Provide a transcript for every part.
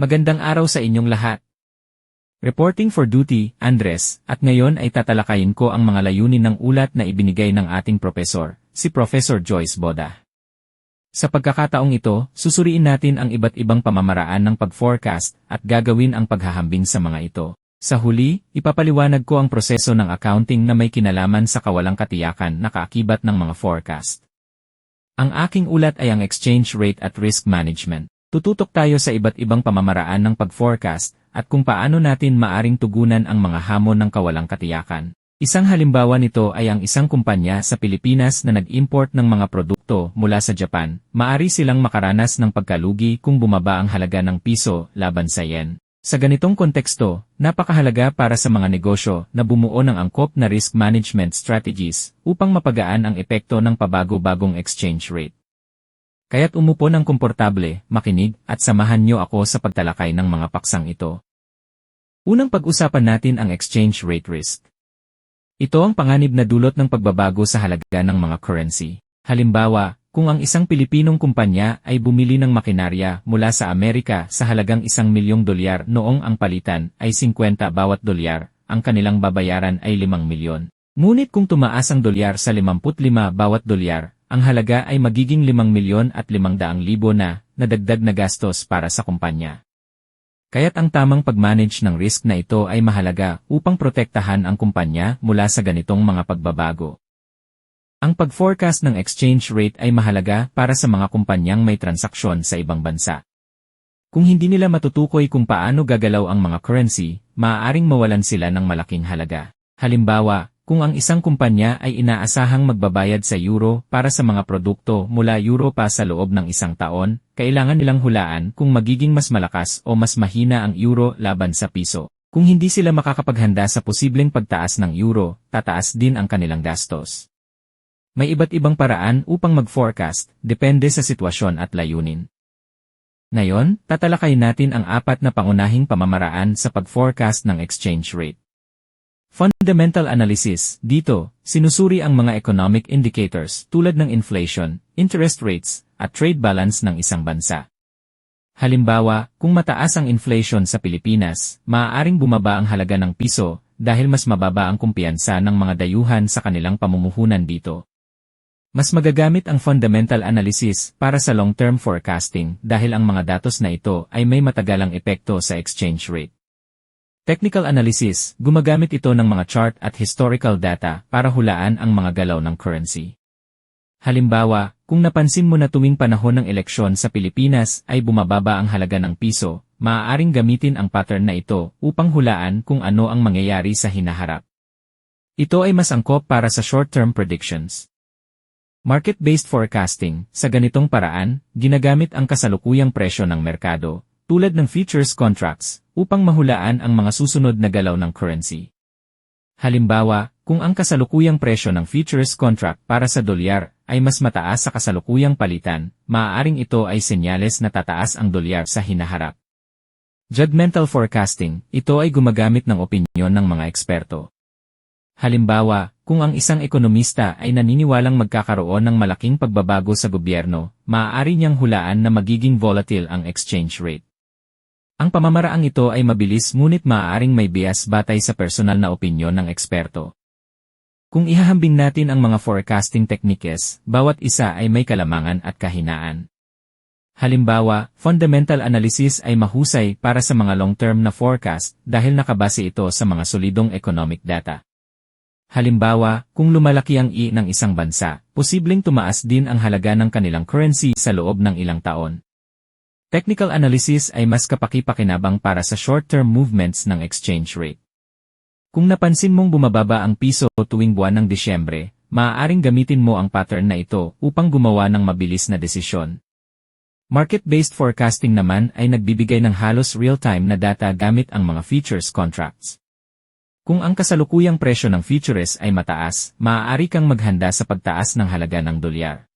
Magandang araw sa inyong lahat. Reporting for duty, Andres, at ngayon ay tatalakayin ko ang mga layunin ng ulat na ibinigay ng ating profesor, si Professor Joyce Boda. Sa pagkakataong ito, susuriin natin ang iba't ibang pamamaraan ng pag-forecast at gagawin ang paghahambing sa mga ito. Sa huli, ipapaliwanag ko ang proseso ng accounting na may kinalaman sa kawalang katiyakan na kaakibat ng mga forecast. Ang aking ulat ay ang exchange rate at risk management. Tututok tayo sa iba't ibang pamamaraan ng pag-forecast at kung paano natin maaring tugunan ang mga hamon ng kawalang katiyakan. Isang halimbawa nito ay ang isang kumpanya sa Pilipinas na nag-import ng mga produkto mula sa Japan. Maari silang makaranas ng pagkalugi kung bumaba ang halaga ng piso laban sa yen. Sa ganitong konteksto, napakahalaga para sa mga negosyo na bumuo ng angkop na risk management strategies upang mapagaan ang epekto ng pabago-bagong exchange rate. Kaya't umupo ng komportable, makinig, at samahan niyo ako sa pagtalakay ng mga paksang ito. Unang pag-usapan natin ang exchange rate risk. Ito ang panganib na dulot ng pagbabago sa halaga ng mga currency. Halimbawa, kung ang isang Pilipinong kumpanya ay bumili ng makinarya mula sa Amerika sa halagang isang milyong dolyar noong ang palitan ay 50 bawat dolyar, ang kanilang babayaran ay 5 milyon. Ngunit kung tumaas ang dolyar sa 55 bawat dolyar, ang halaga ay magiging 5 milyon at 500 libo na, nadagdag na gastos para sa kumpanya. Kaya't ang tamang pag-manage ng risk na ito ay mahalaga upang protektahan ang kumpanya mula sa ganitong mga pagbabago. Ang pag-forecast ng exchange rate ay mahalaga para sa mga kumpanyang may transaksyon sa ibang bansa. Kung hindi nila matutukoy kung paano gagalaw ang mga currency, maaaring mawalan sila ng malaking halaga. Halimbawa, kung ang isang kumpanya ay inaasahang magbabayad sa euro para sa mga produkto mula euro pa sa loob ng isang taon, kailangan nilang hulaan kung magiging mas malakas o mas mahina ang euro laban sa piso. Kung hindi sila makakapaghanda sa posibleng pagtaas ng euro, tataas din ang kanilang gastos. May iba't ibang paraan upang mag-forecast, depende sa sitwasyon at layunin. Ngayon, tatalakayin natin ang apat na pangunahing pamamaraan sa pag-forecast ng exchange rate. Fundamental analysis, dito, sinusuri ang mga economic indicators tulad ng inflation, interest rates, at trade balance ng isang bansa. Halimbawa, kung mataas ang inflation sa Pilipinas, maaaring bumaba ang halaga ng piso dahil mas mababa ang kumpiyansa ng mga dayuhan sa kanilang pamumuhunan dito. Mas magagamit ang fundamental analysis para sa long-term forecasting dahil ang mga datos na ito ay may matagalang epekto sa exchange rate. Technical analysis, gumagamit ito ng mga chart at historical data para hulaan ang mga galaw ng currency. Halimbawa, kung napansin mo na tuwing panahon ng eleksyon sa Pilipinas ay bumababa ang halaga ng piso, maaaring gamitin ang pattern na ito upang hulaan kung ano ang mangyayari sa hinaharap. Ito ay mas angkop para sa short-term predictions. Market-based forecasting, sa ganitong paraan, ginagamit ang kasalukuyang presyo ng merkado, tulad ng futures contracts, upang mahulaan ang mga susunod na galaw ng currency. Halimbawa, kung ang kasalukuyang presyo ng futures contract para sa dolyar ay mas mataas sa kasalukuyang palitan, maaaring ito ay senyales na tataas ang dolyar sa hinaharap. Judgmental forecasting, ito ay gumagamit ng opinyon ng mga eksperto. Halimbawa, kung ang isang ekonomista ay naniniwalang magkakaroon ng malaking pagbabago sa gobyerno, maaari niyang hulaan na magiging volatile ang exchange rate. Ang pamamaraang ito ay mabilis ngunit maaaring may bias batay sa personal na opinyon ng eksperto. Kung ihahambing natin ang mga forecasting techniques, bawat isa ay may kalamangan at kahinaan. Halimbawa, fundamental analysis ay mahusay para sa mga long-term na forecast dahil nakabase ito sa mga solidong economic data. Halimbawa, kung lumalaki ang I ng isang bansa, posibleng tumaas din ang halaga ng kanilang currency sa loob ng ilang taon. Technical analysis ay mas kapaki-pakinabang para sa short-term movements ng exchange rate. Kung napansin mong bumababa ang piso tuwing buwan ng Disyembre, maaaring gamitin mo ang pattern na ito upang gumawa ng mabilis na desisyon. Market-based forecasting naman ay nagbibigay ng halos real-time na data gamit ang mga futures contracts. Kung ang kasalukuyang presyo ng futures ay mataas, maaari kang maghanda sa pagtaas ng halaga ng dolyar.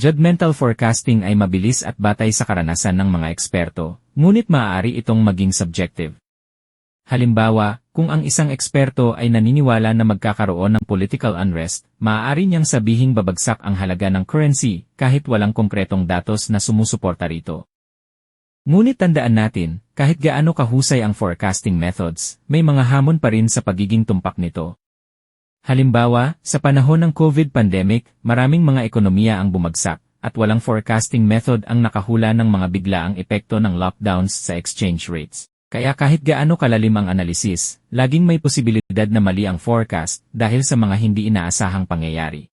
Judgmental forecasting ay mabilis at batay sa karanasan ng mga eksperto, ngunit maaari itong maging subjective. Halimbawa, kung ang isang eksperto ay naniniwala na magkakaroon ng political unrest, maaari niyang sabihing babagsak ang halaga ng currency kahit walang konkretong datos na sumusuporta rito. Ngunit tandaan natin, kahit gaano kahusay ang forecasting methods, may mga hamon pa rin sa pagiging tumpak nito. Halimbawa, sa panahon ng COVID pandemic, maraming mga ekonomiya ang bumagsak, at walang forecasting method ang nakahula ng mga biglaang epekto ng lockdowns sa exchange rates. Kaya kahit gaano kalalim ang analisis, laging may posibilidad na mali ang forecast dahil sa mga hindi inaasahang pangyayari.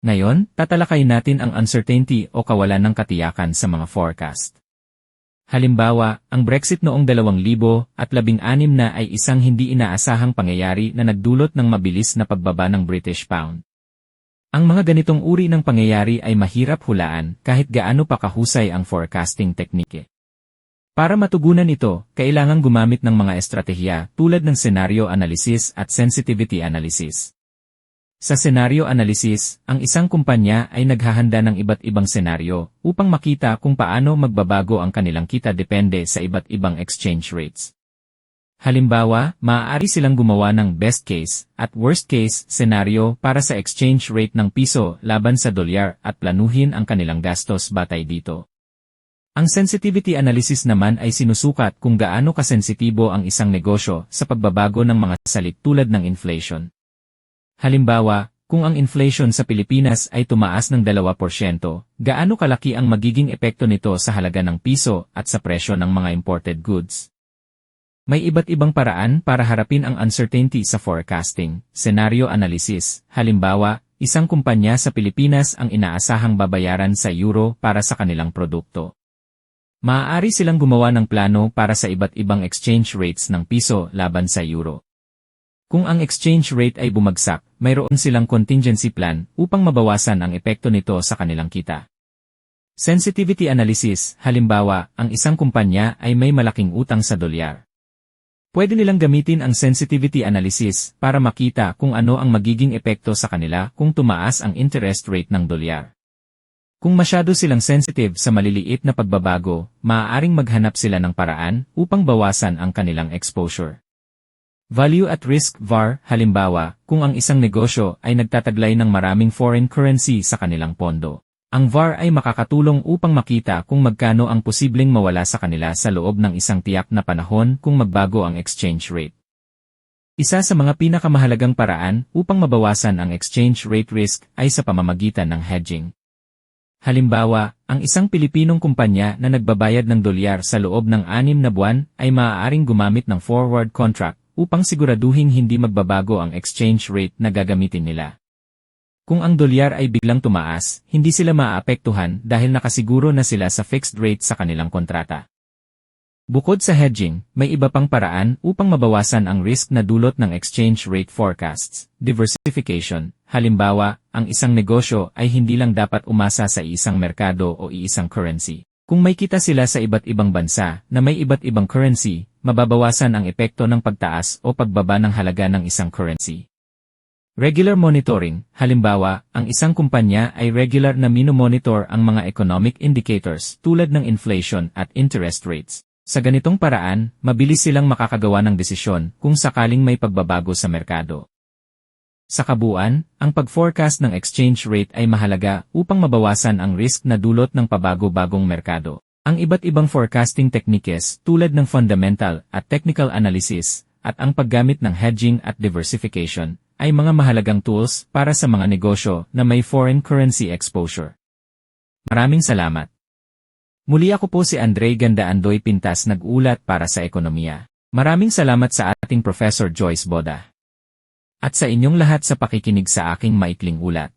Ngayon, tatalakayin natin ang uncertainty o kawalan ng katiyakan sa mga forecast. Halimbawa, ang Brexit noong 2016 na ay isang hindi inaasahang pangyayari na nagdulot ng mabilis na pagbaba ng British pound. Ang mga ganitong uri ng pangyayari ay mahirap hulaan kahit gaano pa kahusay ang forecasting teknike. Para matugunan ito, kailangang gumamit ng mga estratehiya tulad ng scenario analysis at sensitivity analysis. Sa scenario analysis, ang isang kumpanya ay naghahanda ng iba't ibang senaryo upang makita kung paano magbabago ang kanilang kita depende sa iba't ibang exchange rates. Halimbawa, maaari silang gumawa ng best case at worst case senaryo para sa exchange rate ng piso laban sa dolyar at planuhin ang kanilang gastos batay dito. Ang sensitivity analysis naman ay sinusukat kung gaano kasensitibo ang isang negosyo sa pagbabago ng mga salit tulad ng inflation. Halimbawa, kung ang inflation sa Pilipinas ay tumaas ng 2%, gaano kalaki ang magiging epekto nito sa halaga ng piso at sa presyo ng mga imported goods? May iba't ibang paraan para harapin ang uncertainty sa forecasting, scenario analysis. Halimbawa, isang kumpanya sa Pilipinas ang inaasahang babayaran sa euro para sa kanilang produkto. Maaari silang gumawa ng plano para sa iba't ibang exchange rates ng piso laban sa euro. Kung ang exchange rate ay bumagsak, mayroon silang contingency plan upang mabawasan ang epekto nito sa kanilang kita. Sensitivity analysis, halimbawa, ang isang kumpanya ay may malaking utang sa dolyar. Pwede nilang gamitin ang sensitivity analysis para makita kung ano ang magiging epekto sa kanila kung tumaas ang interest rate ng dolyar. Kung masyado silang sensitive sa maliliit na pagbabago, maaaring maghanap sila ng paraan upang bawasan ang kanilang exposure. Value at risk VAR, halimbawa, kung ang isang negosyo ay nagtataglay ng maraming foreign currency sa kanilang pondo. Ang VAR ay makakatulong upang makita kung magkano ang posibleng mawala sa kanila sa loob ng isang tiyak na panahon kung magbago ang exchange rate. Isa sa mga pinakamahalagang paraan upang mabawasan ang exchange rate risk ay sa pamamagitan ng hedging. Halimbawa, ang isang Pilipinong kumpanya na nagbabayad ng dolyar sa loob ng anim na buwan ay maaaring gumamit ng forward contract upang siguraduhin hindi magbabago ang exchange rate na gagamitin nila. Kung ang dolyar ay biglang tumaas, hindi sila maapektuhan dahil nakasiguro na sila sa fixed rate sa kanilang kontrata. Bukod sa hedging, may iba pang paraan upang mabawasan ang risk na dulot ng exchange rate forecasts, diversification. Halimbawa, ang isang negosyo ay hindi lang dapat umasa sa isang merkado o iisang currency. Kung may kita sila sa iba't ibang bansa na may iba't ibang currency, mababawasan ang epekto ng pagtaas o pagbaba ng halaga ng isang currency. Regular monitoring, halimbawa, ang isang kumpanya ay regular na minomonitor ang mga economic indicators tulad ng inflation at interest rates. Sa ganitong paraan, mabilis silang makakagawa ng desisyon kung sakaling may pagbabago sa merkado. Sa kabuuan, ang pag-forecast ng exchange rate ay mahalaga upang mabawasan ang risk na dulot ng pabago-bagong merkado. Ang iba't ibang forecasting techniques tulad ng fundamental at technical analysis at ang paggamit ng hedging at diversification ay mga mahalagang tools para sa mga negosyo na may foreign currency exposure. Maraming salamat. Muli ako po si Andre Ganda Andoy Pintas nag-ulat para sa ekonomiya. Maraming salamat sa ating Professor Joyce Boda. At sa inyong lahat sa pakikinig sa aking maikling ulat.